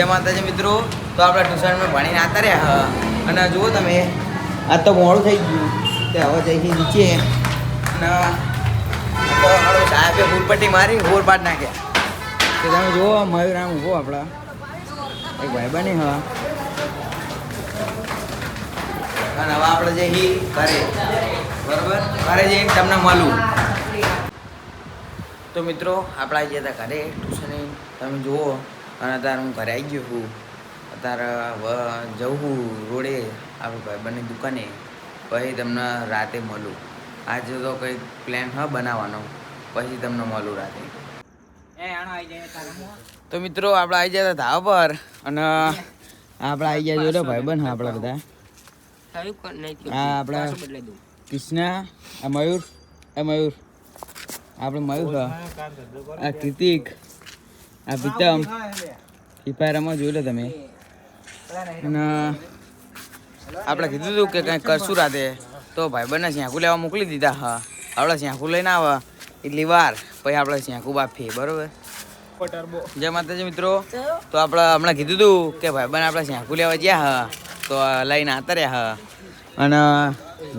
જય માતાજી મિત્રો. તો આપણે ટ્યુશનમાં ભણીને આવતા રહ્યા. અને જુઓ તમે આ તો મોડું થઈ ગયું તે હવે જઈ નીચે. અને સાહેબે ફૂલપટ્ટી મારી, હોર પાડ નાખ્યા તો તમે જુઓ, મયુર આમ ઊભો આપણા. એક ભાઈ બની, હા. અને હવે આપણે જે હી ઘરે. બરોબર? ઘરે જઈને તમને મળું. તો મિત્રો, આપણા જે હતા ઘરે ટ્યુશને તમે જુઓ. અને અત્યારે હું ઘરે આવી ગયો છું. અત્યારે જવું રોડે આપણે ભાઈબંધની દુકાને. પછી તમને રાતે મળું. આજે તો કંઈક પ્લાન હા બનાવવાનો. પછી તમને મળું રાતે. તો મિત્રો આપણે આવી ગયા હતા ધાબા પર. અને આપણે આવી ગયા જોડે ભાઈબંધ આપણા બધા. આ આપણા કૃષ્ણ આ મયુર આ મયુર. આપણે મયુર હા. આ કૃતિક. આ પ્રીતમ રમવા જોઈ લો તમે. અને આપણે કીધું હતું કે કંઈક કરશું રાતે. તો ભાઈબંધને શેંકું લેવા મોકલી દીધા. હા, આપણે શેંકું લઈને આવે. એટલી વાર. પછી આપણે શેંકું બાફીએ, બરોબર? જય માતાજી મિત્રો. તો આપણે હમણાં કીધું હતું કે ભાઈ ભાઈબંધ આપણે શેંકું લેવા ગયા, હા. તો લઈને આતા રહ્યા, હા. અને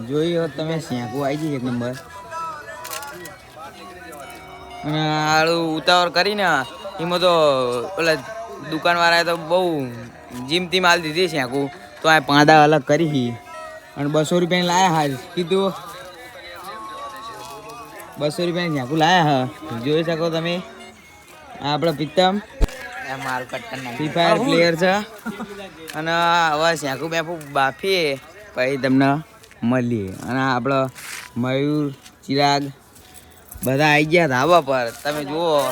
જોઈ હોત તમે શેંકું આવી જઈએ એક નંબર. અને આળું ઉતાવળ કરીને એમાં તો ઓલા દુકાનવાળાએ તો બહુ જીમતી માલ દીધી શેંકું તો આ પાંદા અલગ કરી હી. અને બસો રૂપિયાની લાયા હા કીધું. બસો રૂપિયાની શેંકું લાયા હા. જોઈ શકો તમે. આ આપણો પિત્તમ. ફ્રી ફાયર પ્લેયર છે. અને હવે શેંકું બેંકું બાફીએ પછી તમને મળીએ. અને આપણો મયુર ચિરાગ બધા આવી ગયા ધાબા પર. તમે જુઓ.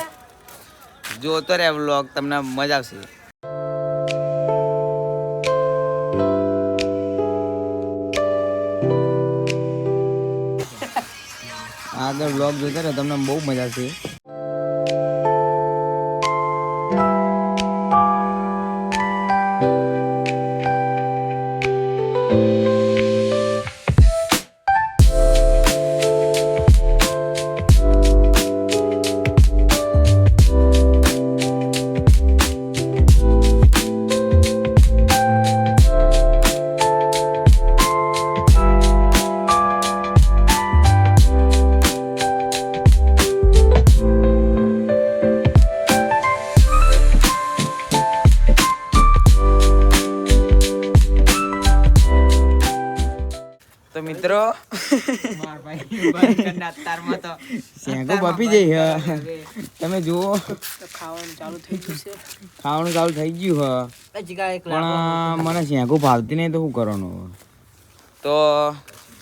જોતો રે વ્લોગ તમને મજા આવશે. આગળ વ્લોગ જોતા રહે તમને બહુ મજા આવશે. તો મિત્રો. શેંકો બફી જઈ હ. તમે જુઓ. ખાવાનું ચાલુ થઈ ગયું છે. ખાવાનું ચાલુ થઈ ગયું હ. પણ મને શેંકો ભાવતી નહીં તો શું કરવાનું? તો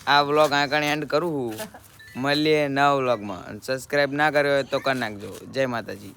આ વ્લોગ આગળ એન્ડ કરું મળીએ નવા વ્લોગમાં. સબસ્ક્રાઈબ ના કર્યો હોય તો કરી નાખજો. જય માતાજી.